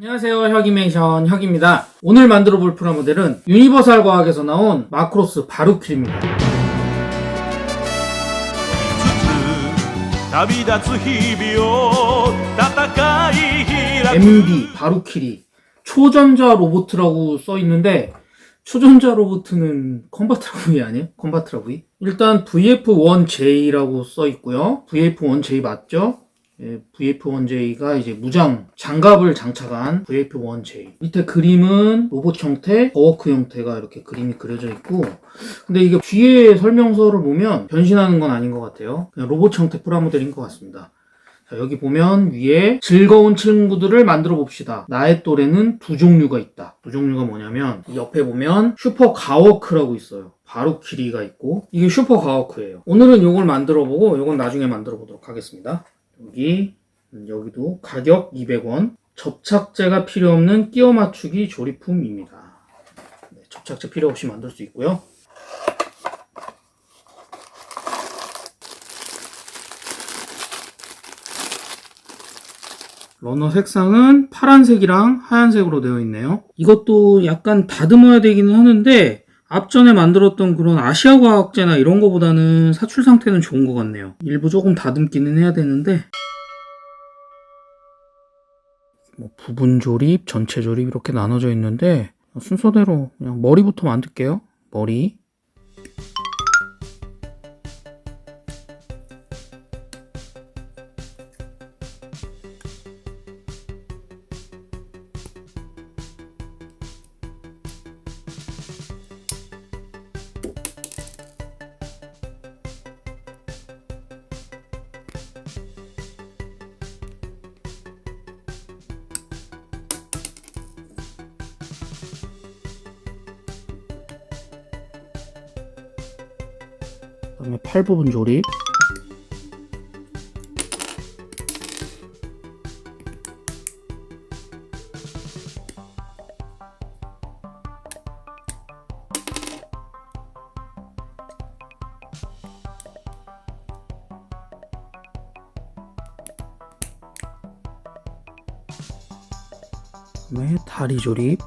안녕하세요 혁이메이션 혁입니다 오늘 만들어 볼 프라모델은 유니버설 과학에서 나온 마크로스 바루큐입니다 MB 바루키리 초전자 로보트라고 써 있는데 초전자 로보트는 컴바트라 부위 아니에요? 컴바트라 부위? 일단 VF1J라고 써 있고요. VF1J 맞죠? 예, VF1J가 이제 무장 장갑을 장착한 VF1J. 밑에 그림은 로봇 형태, 버워크 형태가 이렇게 그림이 그려져 있고, 근데 이게 뒤에 설명서를 보면 변신하는 건 아닌 것 같아요. 그냥 로봇 형태 프라모델인 것 같습니다. 자, 여기 보면 위에 즐거운 친구들을 만들어 봅시다. 나의 또래는 두 종류가 있다. 두 종류가 뭐냐면 옆에 보면 슈퍼 가워크라고 있어요. 바루키리가 있고 이게 슈퍼 가워크예요. 오늘은 이걸 만들어 보고 이건 나중에 만들어 보도록 하겠습니다. 여기 음, 여기도 가격 200원. 접착제가 필요 없는 끼워 맞추기 조립품입니다. 네, 접착제 필요 없이 만들 수 있고요. 러너 색상은 파란색이랑 하얀색으로 되어 있네요. 이것도 약간 다듬어야 되기는 하는데 앞전에 만들었던 그런 아시아 과학제나 이런 거보다는 사출 상태는 좋은 것 같네요. 일부 조금 다듬기는 해야 되는데 뭐 부분 조립, 전체 조립 이렇게 나눠져 있는데 순서대로 그냥 머리부터 만들게요. 머리. 그 다음에 팔 부분 조립. 그다음에 다리 조립.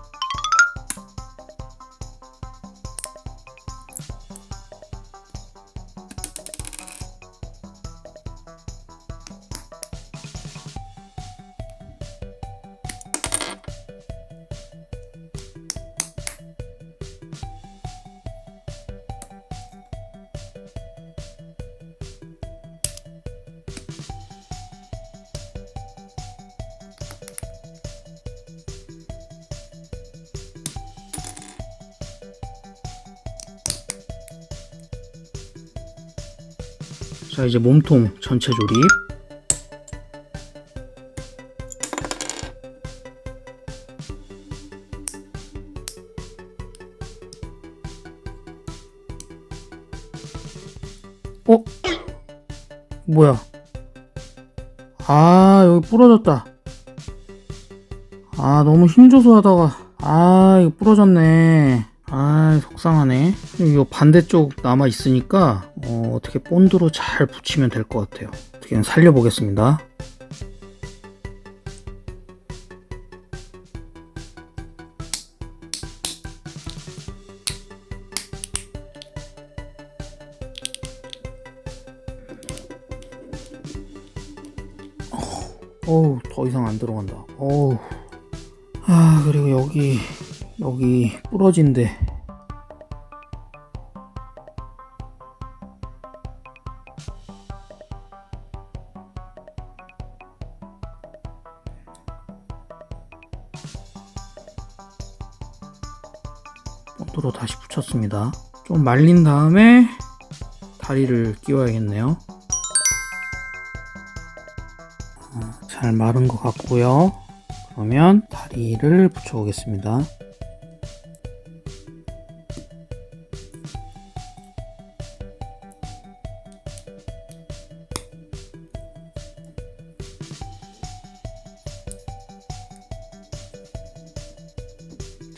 자 이제 몸통 전체 조립. 어? 뭐야? 아 여기 부러졌다. 아 너무 힘줘서 하다가. 아 이거 부러졌네 아 속상하네. 이거 반대쪽 남아 있으니까 어, 어떻게 본드로 잘 붙이면 될 것 같아요. 어떻게 살려보겠습니다. 어우 더 이상 안 들어간다. 어우. 아 그리고 여기 여기 부러진데. 본드로 다시 붙였습니다. 좀 말린 다음에 다리를 끼워야겠네요. 아, 잘 마른 것 같고요. 그러면 다리를 붙여 보겠습니다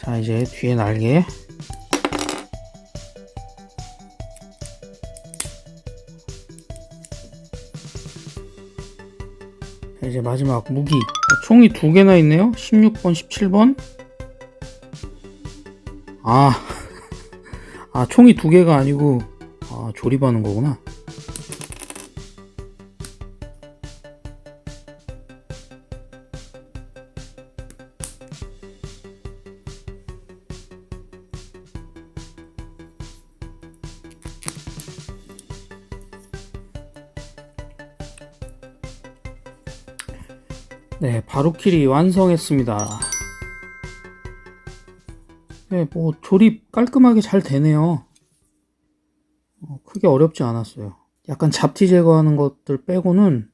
자 이제 뒤에 날개 이제 마지막 무기. 총이 두 개나 있네요. 16번, 17번. 아, 아 총이 두 개가 아니고 아, 조립하는 거구나. 네, 바로킬이 완성했습니다. 네, 뭐 조립 깔끔하게 잘 되네요. 어, 크게 어렵지 않았어요. 약간 잡티 제거하는 것들 빼고는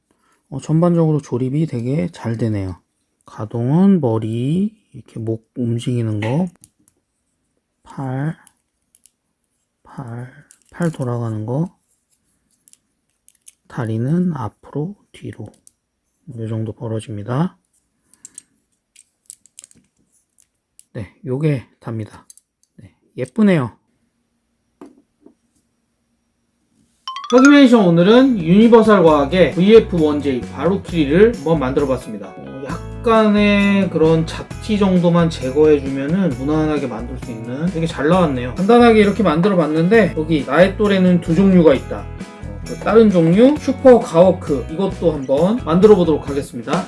어, 전반적으로 조립이 되게 잘 되네요. 가동은 머리, 이렇게 목 움직이는 거, 팔, 팔, 팔 돌아가는 거, 다리는 앞으로, 뒤로. 이 정도 벌어집니다. 네, 요게 답니다. 네, 예쁘네요. 혁이메이션 오늘은 유니버설 과학의 VF1J 바로키리를 한번 만들어 봤습니다. 어, 약간의 그런 잡티 정도만 제거해주면은 무난하게 만들 수 있는 되게 잘 나왔네요. 간단하게 이렇게 만들어 봤는데 여기 나의 또래는 두 종류가 있다. 다른 종류 슈퍼 가워크 이것도 한번 만들어 보도록 하겠습니다.